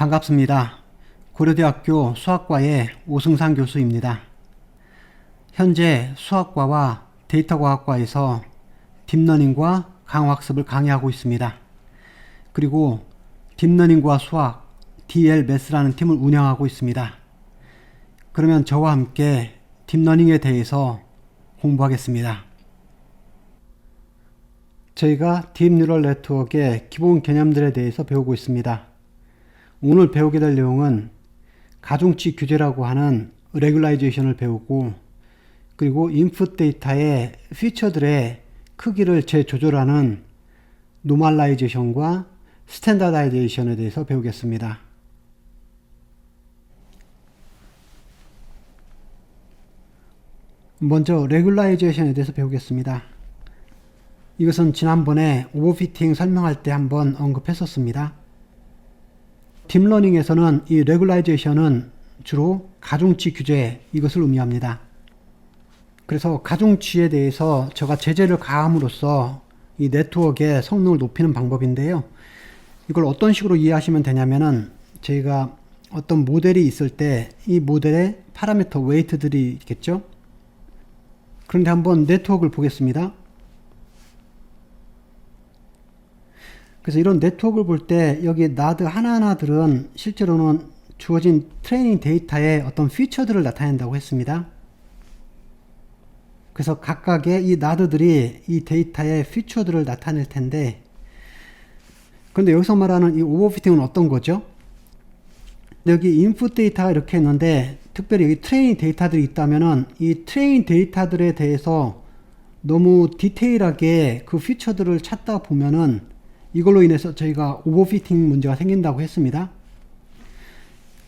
반갑습니다. 고려대학교 수학과의 오승상 교수입니다. 현재 수학과와 데이터과학과에서 딥러닝과 강화학습을 강의하고 있습니다. 그리고 딥러닝과 수학, DL 매스라는 팀을 운영하고 있습니다. 그러면 저와 함께 딥러닝에 대해서 공부하겠습니다. 저희가 딥뉴럴 네트워크의 기본 개념들에 대해서 배우고 있습니다. 오늘 배우게 될 내용은 가중치 규제라고 하는 레귤라이제이션을 배우고 그리고 인풋 데이터의 피처들의 크기를 재조절하는 노멀라이제이션과 스탠다다이제이션에 대해서 배우겠습니다. 먼저 레귤라이제이션에 대해서 배우겠습니다. 이것은 지난번에 오버피팅 설명할 때 한번 언급했었습니다. 딥러닝에서는 이 레귤라이제이션은 주로 가중치 규제 이것을 의미합니다. 그래서 가중치에 대해서 제가 제재를 가함으로써 이 네트워크의 성능을 높이는 방법인데요. 이걸 어떤 식으로 이해하시면 되냐면은 저희가 어떤 모델이 있을 때 이 모델의 파라미터 웨이트들이 있겠죠. 그런데 한번 네트워크를 보겠습니다. 그래서 이런 네트워크를 볼 때 여기 나드 하나하나들은 실제로는 주어진 트레이닝 데이터의 어떤 피처들을 나타낸다고 했습니다. 그래서 각각의 이 나드들이 이 데이터의 피처들을 나타낼 텐데 그런데 여기서 말하는 이 오버피팅은 어떤 거죠? 여기 인풋 데이터가 이렇게 있는데 특별히 여기 트레이닝 데이터들이 있다면은 이 트레이닝 데이터들에 대해서 너무 디테일하게 그 피처들을 찾다 보면은 이걸로 인해서 저희가 오버피팅 문제가 생긴다고 했습니다.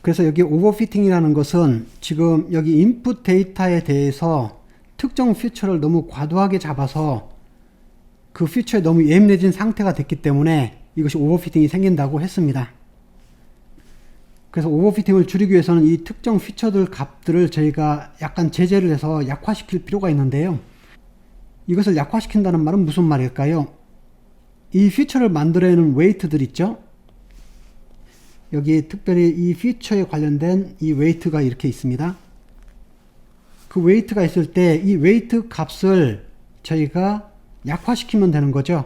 그래서 여기 오버피팅이라는 것은 지금 여기 인풋 데이터에 대해서 특정 피처를 너무 과도하게 잡아서 그 피처에 너무 예민해진 상태가 됐기 때문에 이것이 오버피팅이 생긴다고 했습니다. 그래서 오버피팅을 줄이기 위해서는 이 특정 피처들 값들을 저희가 약간 제재를 해서 약화시킬 필요가 있는데요. 이것을 약화시킨다는 말은 무슨 말일까요? 이 피처를 만들어내는 웨이트들 있죠? 여기 특별히 이 피처에 관련된 이 웨이트가 이렇게 있습니다. 그 웨이트가 있을 때 이 웨이트 값을 저희가 약화시키면 되는 거죠.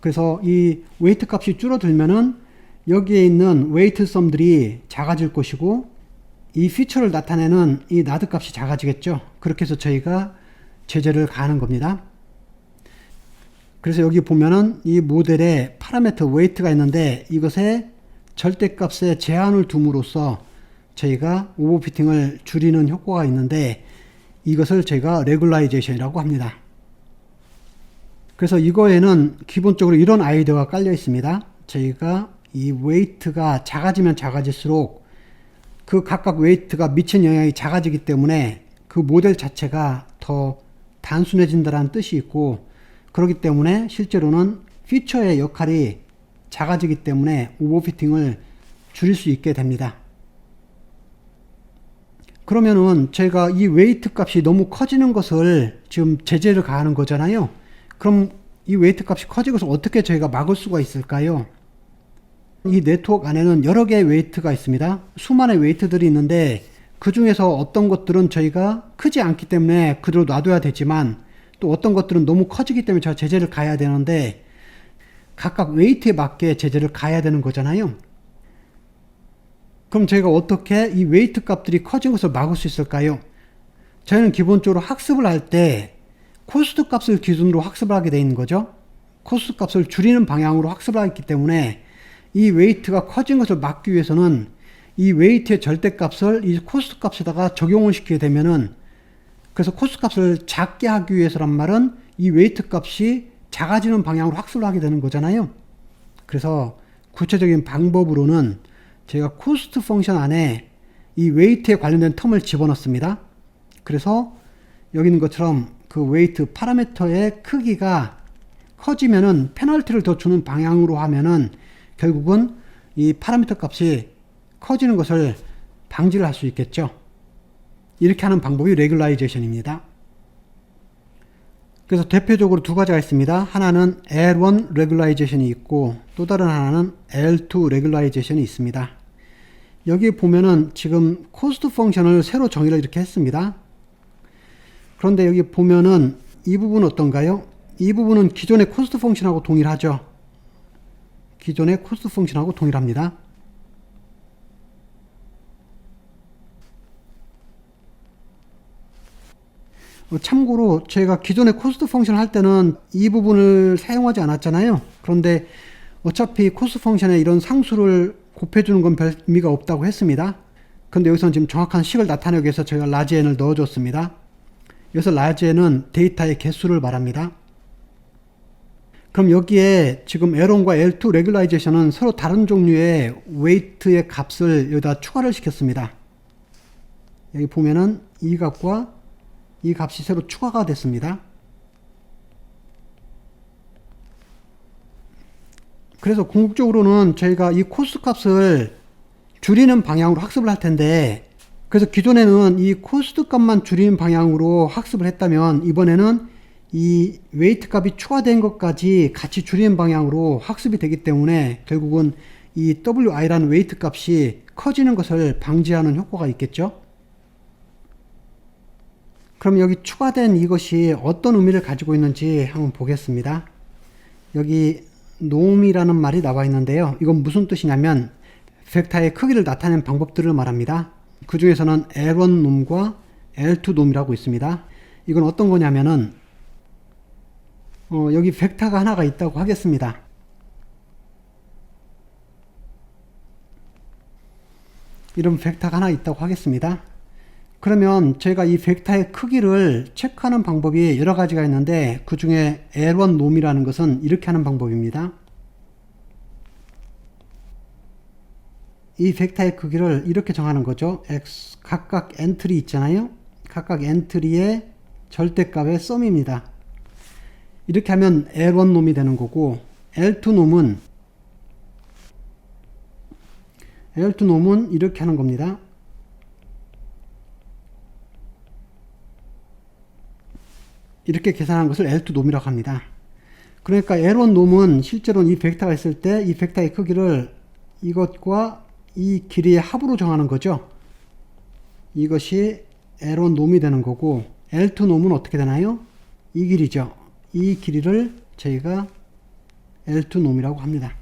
그래서 이 웨이트 값이 줄어들면은 여기에 있는 웨이트 썸들이 작아질 것이고 이 피처를 나타내는 이 나드 값이 작아지겠죠. 그렇게 해서 저희가 제재를 가하는 겁니다. 그래서 여기 보면은 이 모델에 파라미터 웨이트가 있는데 이것에 절대값에 제한을 둠으로써 저희가 오버피팅을 줄이는 효과가 있는데 이것을 저희가 레귤라이제이션이라고 합니다. 그래서 이거에는 기본적으로 이런 아이디어가 깔려 있습니다. 저희가 이 웨이트가 작아지면 작아질수록 그 각각 웨이트가 미친 영향이 작아지기 때문에 그 모델 자체가 더 단순해진다는 뜻이 있고 그렇기 때문에 실제로는 피처의 역할이 작아지기 때문에 오버피팅을 줄일 수 있게 됩니다. 그러면은 저희가 이 웨이트 값이 너무 커지는 것을 지금 제재를 가하는 거잖아요. 그럼 이 웨이트 값이 커지고 서 어떻게 저희가 막을 수가 있을까요? 이 네트워크 안에는 여러 개의 웨이트가 있습니다. 수많은 웨이트들이 있는데 그 중에서 어떤 것들은 저희가 크지 않기 때문에 그대로 놔둬야 되지만 또 어떤 것들은 너무 커지기 때문에 제가 제재를 가야 되는데 각각 웨이트에 맞게 제재를 가야 되는 거잖아요. 그럼 저희가 어떻게 이 웨이트 값들이 커진 것을 막을 수 있을까요? 저희는 기본적으로 학습을 할 때 코스트 값을 기준으로 학습을 하게 되어 있는 거죠. 코스트 값을 줄이는 방향으로 학습을 하기 때문에 이 웨이트가 커진 것을 막기 위해서는 이 웨이트의 절대 값을 이 코스트 값에다가 적용을 시키게 되면은 그래서 코스트 값을 작게 하기 위해서란 말은 이 웨이트 값이 작아지는 방향으로 학습을 하게 되는 거잖아요. 그래서 구체적인 방법으로는 제가 코스트 펑션 안에 이 웨이트에 관련된 텀을 집어넣습니다. 그래서 여기 있는 것처럼 그 웨이트 파라미터의 크기가 커지면은 페널티를 더 주는 방향으로 하면은 결국은 이 파라미터 값이 커지는 것을 방지를 할 수 있겠죠. 이렇게 하는 방법이 레귤라이제이션입니다. 그래서 대표적으로 두 가지가 있습니다. 하나는 L1 regularization 이 있고 또 다른 하나는 L2 regularization 이 있습니다. 여기 보면은 지금 코스트 펑션을 새로 정의를 이렇게 했습니다. 그런데 여기 보면은 이 부분 어떤가요? 이 부분은 기존의 코스트 펑션하고 동일하죠. 기존의 코스트 펑션하고 동일합니다. 참고로 저희가 기존에 코스트 펑션 할 때는 이 부분을 사용하지 않았잖아요. 그런데 어차피 코스트 펑션에 이런 상수를 곱해주는 건 별 의미가 없다고 했습니다. 근데 여기서는 지금 정확한 식을 나타내기 위해서 저희가 라지 n을 넣어줬습니다. 여기서 라지 n은 데이터의 개수를 말합니다. 그럼 여기에 지금 L1과 L2 레귤라이제이션은 서로 다른 종류의 웨이트의 값을 여기다 추가를 시켰습니다. 여기 보면은 이 값과 이 값이 새로 추가가 됐습니다. 그래서 궁극적으로는 저희가 이 코스트 값을 줄이는 방향으로 학습을 할 텐데 그래서 기존에는 이 코스트 값만 줄이는 방향으로 학습을 했다면 이번에는 이 웨이트 값이 추가된 것까지 같이 줄이는 방향으로 학습이 되기 때문에 결국은 이 wi라는 웨이트 값이 커지는 것을 방지하는 효과가 있겠죠. 그럼 여기 추가된 이것이 어떤 의미를 가지고 있는지 한번 보겠습니다. 여기 놈이라는 말이 나와 있는데요. 이건 무슨 뜻이냐면 벡터의 크기를 나타내는 방법들을 말합니다. 그 중에서는 L1 놈과 L2 놈이라고 있습니다. 이건 어떤 거냐면은 어, 여기 벡터가 하나가 있다고 하겠습니다. 이런 벡터가 하나 있다고 하겠습니다. 그러면 저희가 이 벡터의 크기를 체크하는 방법이 여러 가지가 있는데 그 중에 L1 놈이라는 것은 이렇게 하는 방법입니다. 이 벡터의 크기를 이렇게 정하는 거죠. x 각각 엔트리 있잖아요. 각각 엔트리의 절대값의 썸입니다. 이렇게 하면 L1 놈이 되는 거고 L2 놈은 L2 놈은 이렇게 하는 겁니다. 이렇게 계산한 것을 L2 놈이라고 합니다. 그러니까 L1 놈은 실제로는 이 벡터가 있을 때 이 벡터의 크기를 이것과 이 길이의 합으로 정하는 거죠. 이것이 L1 놈이 되는 거고 L2 놈은 어떻게 되나요? 이 길이죠. 이 길이를 저희가 L2 놈이라고 합니다.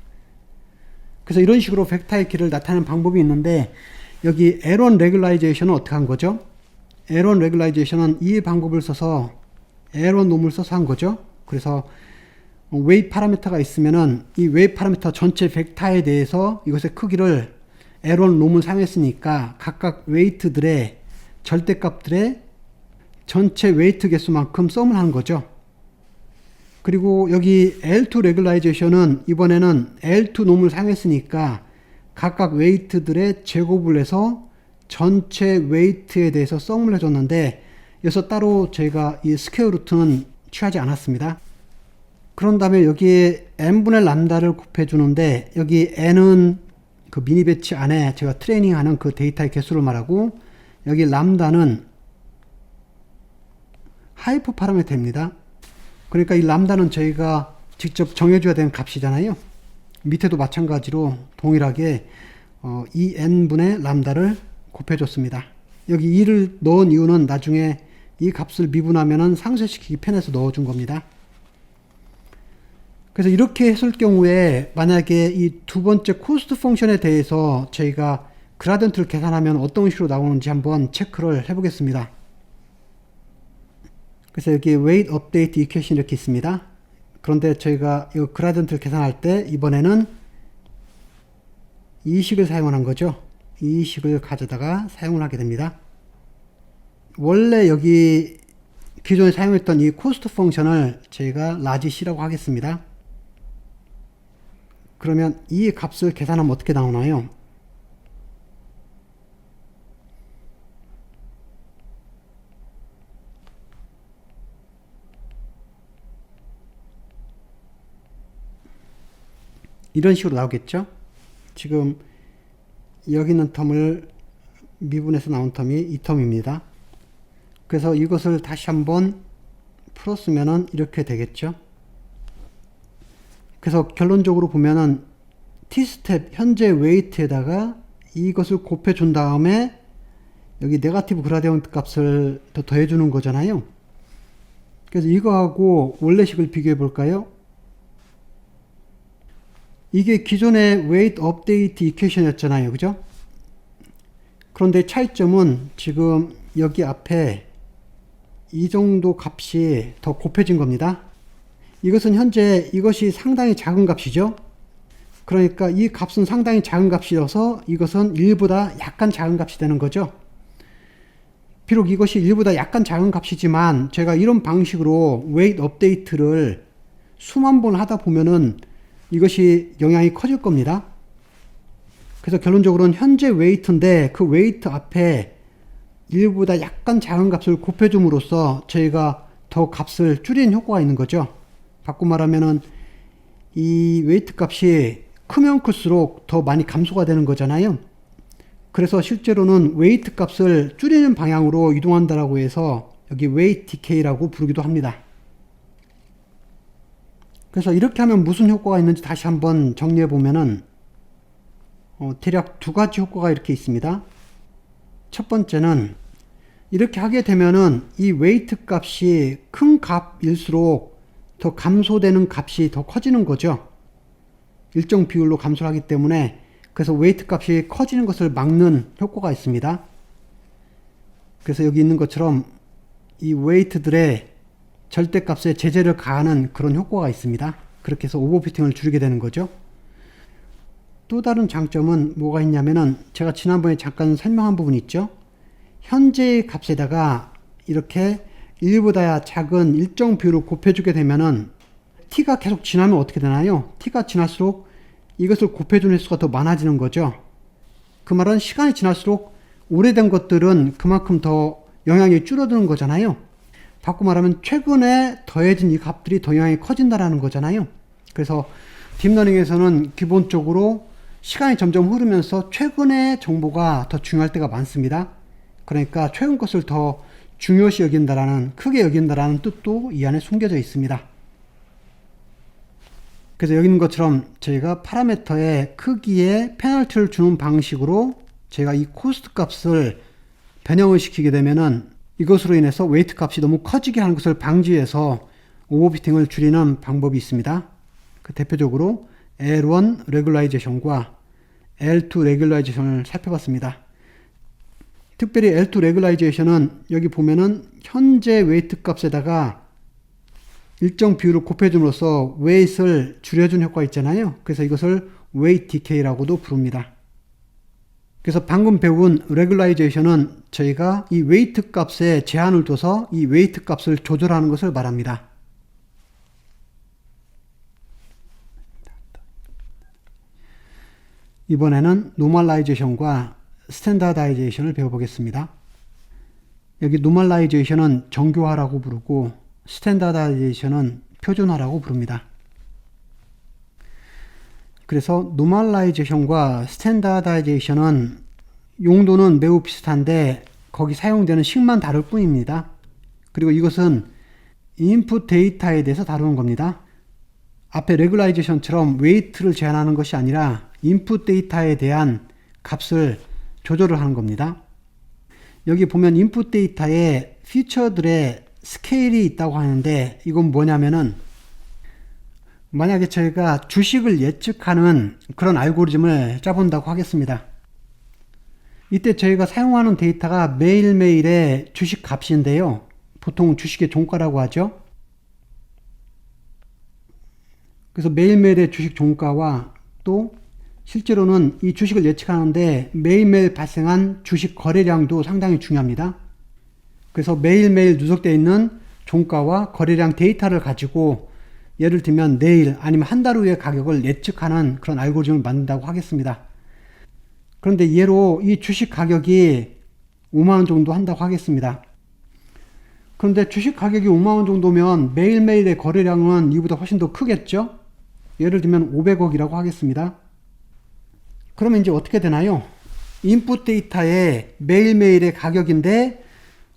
그래서 이런 식으로 벡터의 길을 나타내는 방법이 있는데 여기 L1 레귤라이제이션은 어떻게 한 거죠? L1 레귤라이제이션은 이 방법을 써서 L1 놈을 써서 한 거죠. 그래서 웨이 파라미터가 있으면은 이 웨이 파라미터 전체 벡터에 대해서 이것의 크기를 L1 놈을 사용했으니까 각각 웨이트들의 절대값들의 전체 웨이트 개수만큼 썸을 하는 거죠. 그리고 여기 L2 레귤라이제이션은 이번에는 L2 놈을 사용했으니까 각각 웨이트들의 제곱을 해서 전체 웨이트에 대해서 썸을 해줬는데 여기서 따로 저희가 이 스퀘어 루트는 취하지 않았습니다. 그런 다음에 여기에 n분의 람다를 곱해 주는데 여기 n은 그 미니 배치 안에 제가 트레이닝하는 그 데이터의 개수를 말하고 여기 람다는 하이퍼 파라미터입니다. 그러니까 이 람다는 저희가 직접 정해줘야 되는 값이잖아요. 밑에도 마찬가지로 동일하게 어, 이 n분의 람다를 곱해줬습니다. 여기 2를 넣은 이유는 나중에 이 값을 미분하면 상쇄시키기 편해서 넣어준 겁니다. 그래서 이렇게 했을 경우에 만약에 이 두 번째 코스트 펑션에 대해서 저희가 그라덴트를 계산하면 어떤 식으로 나오는지 한번 체크를 해보겠습니다. 그래서 여기 weight update equation 이렇게 있습니다. 그런데 저희가 이 그라덴트를 계산할 때 이번에는 이 식을 사용하는 거죠. 이 식을 가져다가 사용을 하게 됩니다. 원래 여기 기존에 사용했던 이 코스트 펑션을 저희가 라지 C라고 하겠습니다. 그러면 이 값을 계산하면 어떻게 나오나요? 이런 식으로 나오겠죠? 지금 여기 있는 텀을 미분해서 나온 텀이 이 텀입니다. 그래서 이것을 다시 한번 풀었으면은 이렇게 되겠죠. 그래서 결론적으로 보면은 T스텝 현재 웨이트에다가 이것을 곱해 준 다음에 여기 네가티브 그라디언트 값을 더 더해 주는 거잖아요. 그래서 이거하고 원래식을 비교해 볼까요? 이게 기존의 웨이트 업데이트 이퀘이션이었잖아요. 그죠? 그런데 차이점은 지금 여기 앞에 이 정도 값이 더 곱해진 겁니다. 이것은 현재 이것이 상당히 작은 값이죠. 그러니까 이 값은 상당히 작은 값이어서 이것은 1보다 약간 작은 값이 되는 거죠. 비록 이것이 1보다 약간 작은 값이지만 제가 이런 방식으로 웨이트 업데이트를 수만 번 하다 보면은 이것이 영향이 커질 겁니다. 그래서 결론적으로는 현재 웨이트인데 그 웨이트 앞에 1보다 약간 작은 값을 곱해줌으로써 저희가 더 값을 줄이는 효과가 있는 거죠. 바꿔 말하면은 이 웨이트 값이 크면 클수록 더 많이 감소가 되는 거잖아요. 그래서 실제로는 웨이트 값을 줄이는 방향으로 이동한다라고 해서 여기 웨이트 디케이라고 부르기도 합니다. 그래서 이렇게 하면 무슨 효과가 있는지 다시 한번 정리해 보면은 어, 대략 두 가지 효과가 이렇게 있습니다. 첫 번째는 이렇게 하게 되면은 이 웨이트 값이 큰 값일수록 더 감소되는 값이 더 커지는 거죠. 일정 비율로 감소하기 때문에 그래서 웨이트 값이 커지는 것을 막는 효과가 있습니다. 그래서 여기 있는 것처럼 이 웨이트들의 절대값에 제재를 가하는 그런 효과가 있습니다. 그렇게 해서 오버피팅을 줄이게 되는 거죠. 또 다른 장점은 뭐가 있냐면은 제가 지난번에 잠깐 설명한 부분이 있죠. 현재의 값에다가 이렇게 1보다 작은 일정 비율을 곱해주게 되면은 t가 계속 지나면 어떻게 되나요? t가 지날수록 이것을 곱해주는 횟수가 더 많아지는 거죠. 그 말은 시간이 지날수록 오래된 것들은 그만큼 더 영향이 줄어드는 거잖아요. 바꿔 말하면 최근에 더해진 이 값들이 더 영향이 커진다라는 거잖아요. 그래서 딥러닝에서는 기본적으로 시간이 점점 흐르면서 최근의 정보가 더 중요할 때가 많습니다. 그러니까 최근 것을 더 중요시 여긴다라는 크게 여긴다라는 뜻도 이 안에 숨겨져 있습니다. 그래서 여기 있는 것처럼 저희가 파라메터의 크기에 페널티를 주는 방식으로 제가 이 코스트 값을 변형을 시키게 되면은 이것으로 인해서 웨이트 값이 너무 커지게 하는 것을 방지해서 오버피팅을 줄이는 방법이 있습니다. 그 대표적으로 L1 레귤라이제이션과 L2 레귤라이제이션을 살펴봤습니다. 특별히 L2 레귤라이제이션은 여기 보면은 현재 웨이트 값에다가 일정 비율을 곱해줌으로써 웨이트를 줄여준 효과가 있잖아요. 그래서 이것을 웨이트 디케이라고도 부릅니다. 그래서 방금 배운 레귤라이제이션은 저희가 이 웨이트 값에 제한을 둬서 이 웨이트 값을 조절하는 것을 말합니다. 이번에는 노멀라이제이션과 스탠다다이제이션을 배워보겠습니다. 여기 노멀라이제이션은 정교화라고 부르고 스탠다다이제이션은 표준화라고 부릅니다. 그래서 노멀라이제이션과 스탠다다이제이션은 용도는 매우 비슷한데 거기 사용되는 식만 다를 뿐입니다. 그리고 이것은 인풋 데이터에 대해서 다루는 겁니다. 앞에 레귤라이제이션처럼 웨이트를 제한하는 것이 아니라 인풋 데이터에 대한 값을 조절을 하는 겁니다. 여기 보면 인풋 데이터에 피처들의 스케일이 있다고 하는데 이건 뭐냐면은 만약에 저희가 주식을 예측하는 그런 알고리즘을 짜본다고 하겠습니다. 이때 저희가 사용하는 데이터가 매일매일의 주식 값인데요. 보통 주식의 종가라고 하죠. 그래서 매일매일의 주식 종가와 또 실제로는 이 주식을 예측하는데 매일매일 발생한 주식 거래량도 상당히 중요합니다. 그래서 매일매일 누적되어 있는 종가와 거래량 데이터를 가지고 예를 들면 내일 아니면 한 달 후의 가격을 예측하는 그런 알고리즘을 만든다고 하겠습니다. 그런데 예로 이 주식 가격이 5만원 정도 한다고 하겠습니다. 그런데 주식 가격이 5만원 정도면 매일매일의 거래량은 이보다 훨씬 더 크겠죠? 예를 들면 500억이라고 하겠습니다. 그러면 이제 어떻게 되나요? 인풋 데이터의 매일매일의 가격인데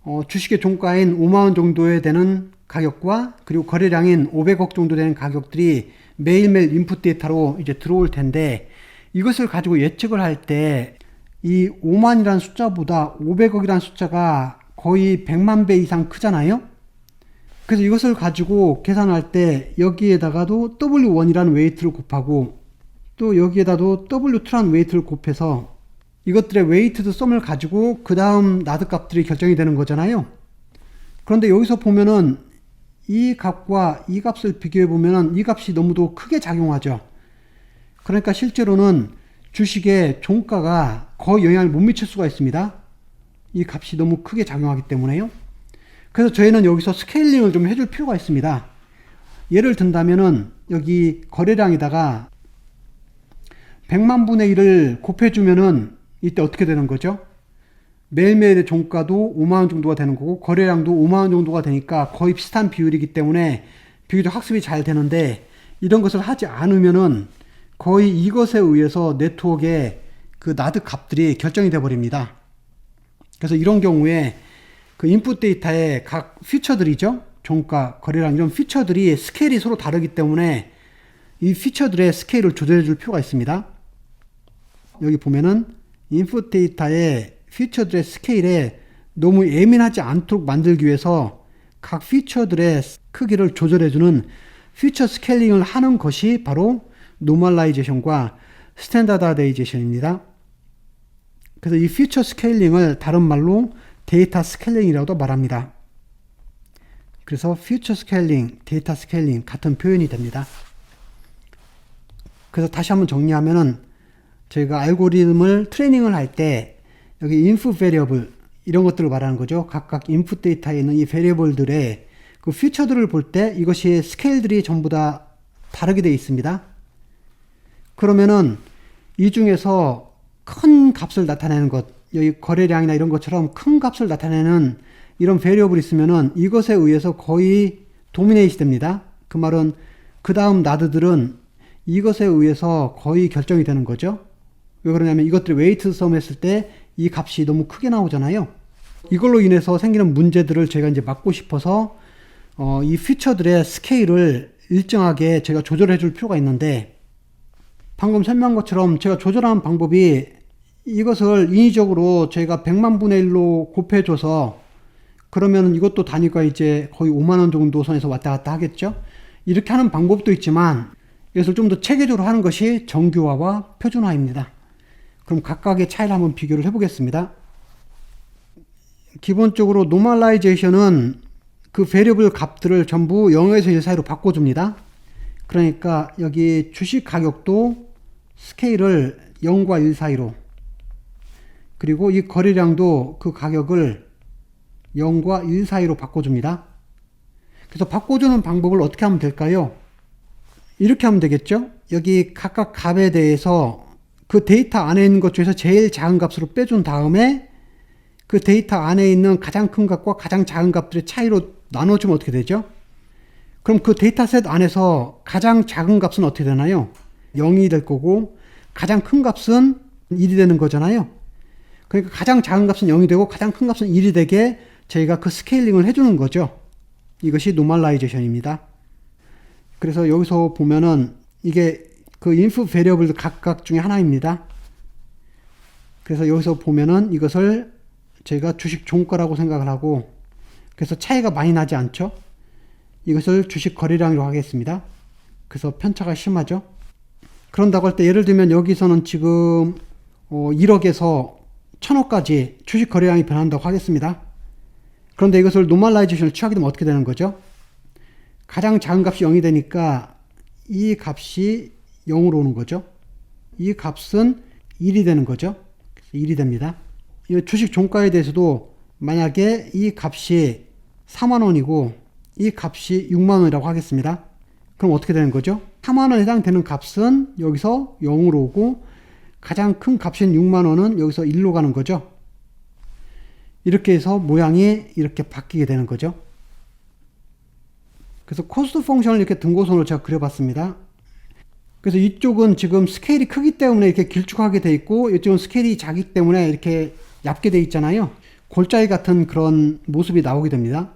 어, 주식의 종가인 5만원 정도에 되는 가격과 그리고 거래량인 500억 정도 되는 가격들이 매일매일 인풋 데이터로 이제 들어올 텐데 이것을 가지고 예측을 할 때 이 5만이라는 숫자보다 500억이라는 숫자가 거의 100만 배 이상 크잖아요. 그래서 이것을 가지고 계산할 때 여기에다가도 W1이라는 웨이트를 곱하고 또 여기에다도 W2라는 웨이트를 곱해서 이것들의 웨이트드 썸을 가지고 그 다음 나드 값들이 결정이 되는 거잖아요. 그런데 여기서 보면은 이 값과 이 값을 비교해 보면은 이 값이 너무도 크게 작용하죠. 그러니까 실제로는 주식의 종가가 거의 영향을 못 미칠 수가 있습니다. 이 값이 너무 크게 작용하기 때문에요. 그래서 저희는 여기서 스케일링을 좀 해줄 필요가 있습니다. 예를 든다면은 여기 거래량에다가 100만 분의 1을 곱해주면은 이때 어떻게 되는 거죠? 매일매일의 종가도 5만원 정도가 되는 거고 거래량도 5만원 정도가 되니까 거의 비슷한 비율이기 때문에 비교적 학습이 잘 되는데 이런 것을 하지 않으면은 거의 이것에 의해서 네트워크의 그 나드 값들이 결정이 돼 버립니다. 그래서 이런 경우에 그 인풋 데이터의 각 피처들이죠. 종가, 거래량 이런 피처들이 스케일이 서로 다르기 때문에 이 피처들의 스케일을 조절해 줄 필요가 있습니다. 여기 보면은 인풋 데이터의 피처들의 스케일에 너무 예민하지 않도록 만들기 위해서 각 피처들의 크기를 조절해주는 피처 스케일링을 하는 것이 바로 노멀라이제이션과 스탠다다이제이션입니다. 그래서 이 피처 스케일링을 다른 말로 데이터 스케일링이라고도 말합니다. 그래서 퓨처 스케일링, 데이터 스케일링 같은 표현이 됩니다. 그래서 다시 한번 정리하면은 저희가 알고리즘을 트레이닝을 할 때 여기 input variable 이런 것들을 말하는 거죠. 각각 인풋 데이터에 있는 이 베리어블들의 그 퓨처들을 볼 때 이것이 스케일들이 전부 다 다르게 되어 있습니다. 그러면은 이 중에서 큰 값을 나타내는 것, 여기 거래량이나 이런 것처럼 큰 값을 나타내는 이런 베리어블이 있으면은 이것에 의해서 거의 도미네이트 됩니다. 그 말은 그 다음 나드들은 이것에 의해서 거의 결정이 되는 거죠. 왜 그러냐면 이것들이 웨이트 썸 했을 때 이 값이 너무 크게 나오잖아요. 이걸로 인해서 생기는 문제들을 제가 이제 막고 싶어서 어, 이 퓨처들의 스케일을 일정하게 제가 조절해 줄 필요가 있는데 방금 설명한 것처럼 제가 조절하는 방법이 이것을 인위적으로 저희가 100만 분의 1로 곱해줘서 그러면 이것도 단위가 이제 거의 5만원 정도 선에서 왔다 갔다 하겠죠? 이렇게 하는 방법도 있지만 이것을 좀 더 체계적으로 하는 것이 정교화와 표준화입니다. 그럼 각각의 차이를 한번 비교를 해보겠습니다. 기본적으로 노멀라이제이션은 그 베리어블 값들을 전부 0에서 1 사이로 바꿔줍니다. 그러니까 여기 주식 가격도 스케일을 0과 1 사이로 그리고 이 거래량도 그 가격을 0과 1 사이로 바꿔줍니다. 그래서 바꿔주는 방법을 어떻게 하면 될까요? 이렇게 하면 되겠죠? 여기 각각 값에 대해서 그 데이터 안에 있는 것 중에서 제일 작은 값으로 빼준 다음에 그 데이터 안에 있는 가장 큰 값과 가장 작은 값들의 차이로 나눠주면 어떻게 되죠? 그럼 그 데이터셋 안에서 가장 작은 값은 어떻게 되나요? 0이 될 거고 가장 큰 값은 1이 되는 거잖아요. 그러니까 가장 작은 값은 0이 되고 가장 큰 값은 1이 되게 저희가 그 스케일링을 해주는 거죠. 이것이 노멀라이제이션입니다. 그래서 여기서 보면은 이게 그 인풋 베리어블 각각 중에 하나입니다. 그래서 여기서 보면은 이것을 저희가 주식 종가라고 생각을 하고 그래서 차이가 많이 나지 않죠. 이것을 주식 거래량이라고 하겠습니다. 그래서 편차가 심하죠. 그런다고 할 때 예를 들면 여기서는 지금 어 1억에서 1000억까지 주식 거래량이 변한다고 하겠습니다. 그런데 이것을 노멀라이제이션을 취하게 되면 어떻게 되는 거죠? 가장 작은 값이 0이 되니까 이 값이 0으로 오는 거죠. 이 값은 1이 되는 거죠. 1이 됩니다. 이 주식 종가에 대해서도 만약에 이 값이 4만원이고 이 값이 6만원이라고 하겠습니다. 그럼 어떻게 되는 거죠? 4만원에 해당되는 값은 여기서 0으로 오고 가장 큰 값인 6만원은 여기서 1로 가는 거죠. 이렇게 해서 모양이 이렇게 바뀌게 되는 거죠. 그래서 코스트 펑션을 이렇게 등고선으로 제가 그려봤습니다. 그래서 이쪽은 지금 스케일이 크기 때문에 이렇게 길쭉하게 돼 있고 이쪽은 스케일이 작기 때문에 이렇게 얇게 돼 있잖아요. 골짜기 같은 그런 모습이 나오게 됩니다.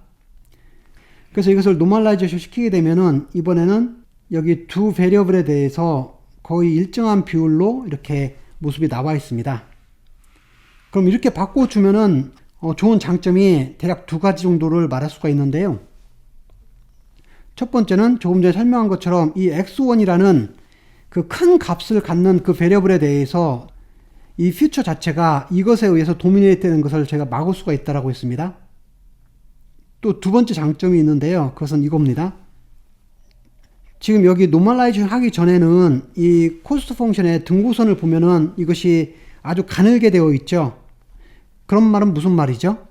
그래서 이것을 노멀라이제이션 시키게 되면은 이번에는 여기 두 베리어블에 대해서 거의 일정한 비율로 이렇게 모습이 나와 있습니다. 그럼 이렇게 바꿔주면은 어, 좋은 장점이 대략 두 가지 정도를 말할 수가 있는데요. 첫 번째는 조금 전에 설명한 것처럼 이 x1이라는 그 큰 값을 갖는 그 베리어블에 대해서 이 퓨처 자체가 이것에 의해서 도미네이트 되는 것을 제가 막을 수가 있다라고 했습니다. 또 두 번째 장점이 있는데요. 그것은 이겁니다. 지금 여기 노멀라이징 하기 전에는 이 코스트 펑션의 등고선을 보면은 이것이 아주 가늘게 되어 있죠. 그런 말은 무슨 말이죠?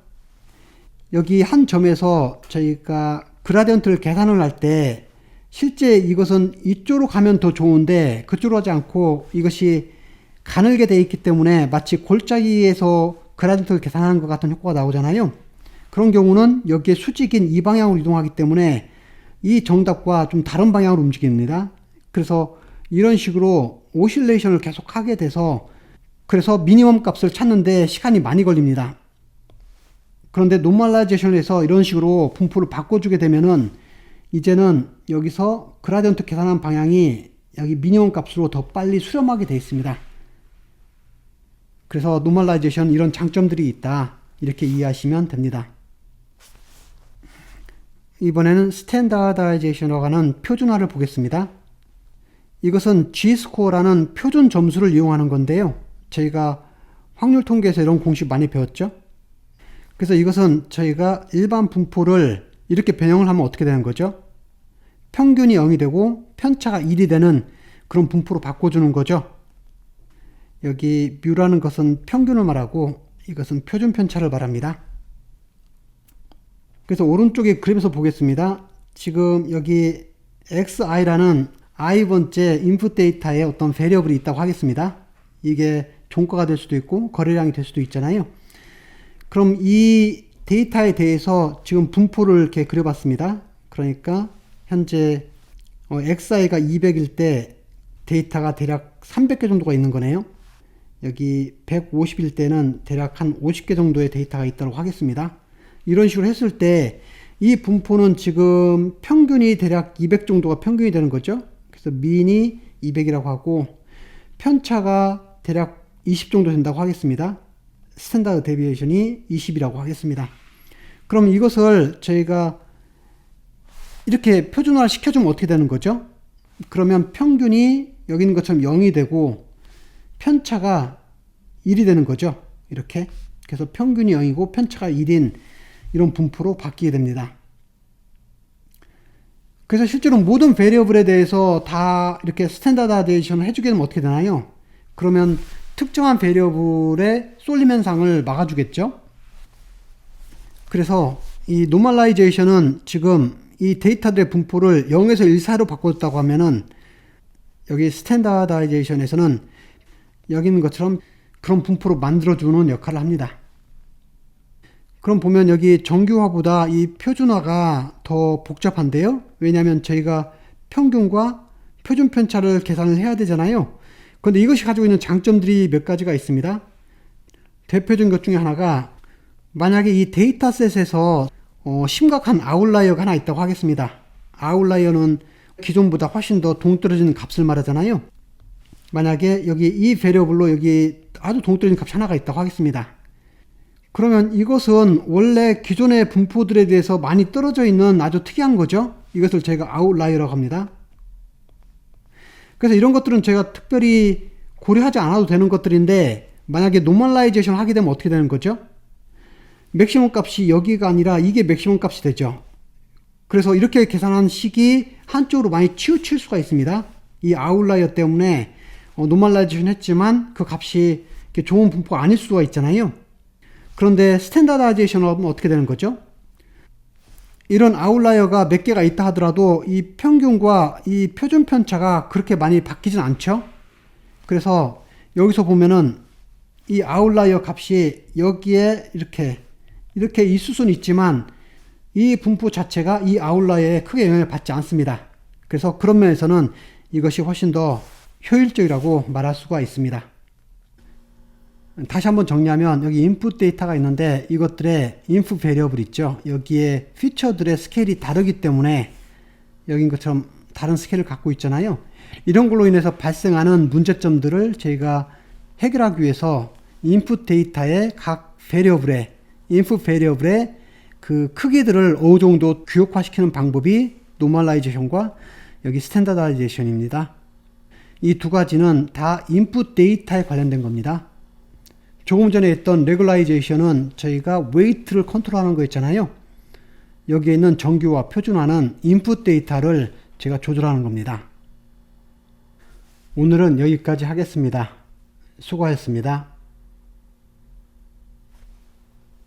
여기 한 점에서 저희가 그라디언트를 계산을 할 때 실제 이것은 이쪽으로 가면 더 좋은데 그쪽으로 하지 않고 이것이 가늘게 되어 있기 때문에 마치 골짜기에서 그라디언트를 계산하는 것 같은 효과가 나오잖아요. 그런 경우는 여기에 수직인 이 방향으로 이동하기 때문에 이 정답과 좀 다른 방향으로 움직입니다. 그래서 이런 식으로 오실레이션을 계속 하게 돼서 그래서 미니멈 값을 찾는데 시간이 많이 걸립니다. 그런데 노멀라이제이션에서 이런 식으로 분포를 바꿔주게 되면은 이제는 여기서 그라디언트 계산한 방향이 여기 미니멈 값으로 더 빨리 수렴하게 되어 있습니다. 그래서 노멀라이제이션 이런 장점들이 있다. 이렇게 이해하시면 됩니다. 이번에는 스탠다다이제이션이라고 하는 표준화를 보겠습니다. 이것은 G스코어라는 표준 점수를 이용하는 건데요. 저희가 확률 통계에서 이런 공식 많이 배웠죠. 그래서 이것은 저희가 일반 분포를 이렇게 변형을 하면 어떻게 되는 거죠? 평균이 0이 되고 편차가 1이 되는 그런 분포로 바꿔주는 거죠. 여기 뮤라는 것은 평균을 말하고 이것은 표준 편차를 말합니다. 그래서 오른쪽에 그림에서 보겠습니다. 지금 여기 xi라는 i번째 인풋 데이터에 어떤 베리어블이 있다고 하겠습니다. 이게 종가가 될 수도 있고 거래량이 될 수도 있잖아요. 그럼 이 데이터에 대해서 지금 분포를 이렇게 그려봤습니다. 그러니까 현재 어, xi가 200일 때 데이터가 대략 300개 정도가 있는 거네요. 여기 150일 때는 대략 한 50개 정도의 데이터가 있다고 하겠습니다. 이런 식으로 했을 때 이 분포는 지금 평균이 대략 200 정도가 평균이 되는 거죠. 그래서 민이 200이라고 하고 편차가 대략 20 정도 된다고 하겠습니다. 스탠다드 데비에이션이 20이라고 하겠습니다. 그럼 이것을 저희가 이렇게 표준화 시켜주면 어떻게 되는 거죠? 그러면 평균이 여기 있는 것처럼 0이 되고 편차가 1이 되는 거죠. 이렇게. 그래서 평균이 0이고 편차가 1인 이런 분포로 바뀌게 됩니다. 그래서 실제로 모든 베리어블에 대해서 다 이렇게 스탠다드이션을 해주게 되면 어떻게 되나요? 그러면 특정한 베리어블의 쏠림 현상을 막아주겠죠? 그래서 이 노멀라이제이션은 지금 이 데이터들의 분포를 0에서 1, 4로 바꿨다고 하면은 여기 스탠다드이제이션에서는 여기 있는 것처럼 그런 분포로 만들어주는 역할을 합니다. 그럼 보면 여기 정규화보다 이 표준화가 더 복잡한데요. 왜냐하면 저희가 평균과 표준 편차를 계산을 해야 되잖아요. 그런데 이것이 가지고 있는 장점들이 몇 가지가 있습니다. 대표적인 것 중에 하나가 만약에 이 데이터셋에서 어, 심각한 아웃라이어가 하나 있다고 하겠습니다. 아웃라이어는 기존보다 훨씬 더 동떨어지는 값을 말하잖아요. 만약에 여기 이 베리어블로 여기 아주 동떨어진 값이 하나가 있다고 하겠습니다. 그러면 이것은 원래 기존의 분포들에 대해서 많이 떨어져 있는 아주 특이한 거죠. 이것을 저희가 아웃라이어라고 합니다. 그래서 이런 것들은 제가 특별히 고려하지 않아도 되는 것들인데 만약에 노멀라이제이션 하게 되면 어떻게 되는 거죠? 맥시멈 값이 여기가 아니라 이게 맥시멈 값이 되죠. 그래서 이렇게 계산한 식이 한쪽으로 많이 치우칠 수가 있습니다. 이 아웃라이어 때문에 어, 노멀라이제이션 했지만 그 값이 좋은 분포가 아닐 수가 있잖아요. 그런데 스탠다드이제이션을 하면 어떻게 되는 거죠? 이런 아웃라이어가 몇 개가 있다 하더라도 이 평균과 이 표준 편차가 그렇게 많이 바뀌진 않죠. 그래서 여기서 보면은 이 아웃라이어 값이 여기에 이렇게 이렇게 있을 수는 있지만 이 분포 자체가 이 아웃라이어에 크게 영향을 받지 않습니다. 그래서 그런 면에서는 이것이 훨씬 더 효율적이라고 말할 수가 있습니다. 다시 한번 정리하면 여기 인풋 데이터가 있는데 이것들의 인풋 베리어블 있죠. 여기에 피처들의 스케일이 다르기 때문에 여긴 것처럼 다른 스케일을 갖고 있잖아요. 이런 걸로 인해서 발생하는 문제점들을 저희가 해결하기 위해서 인풋 데이터의 각 베리어블의 인풋 베리어블의 그 크기들을 어느 정도 규격화시키는 방법이 노멀라이제이션과 여기 스탠다다이제이션입니다. 이 두 가지는 다 인풋 데이터에 관련된 겁니다. 조금 전에 했던 레귤라이제이션은 저희가 웨이트를 컨트롤하는 거 있잖아요. 여기에 있는 정규와 표준화는 인풋 데이터를 제가 조절하는 겁니다. 오늘은 여기까지 하겠습니다. 수고하셨습니다.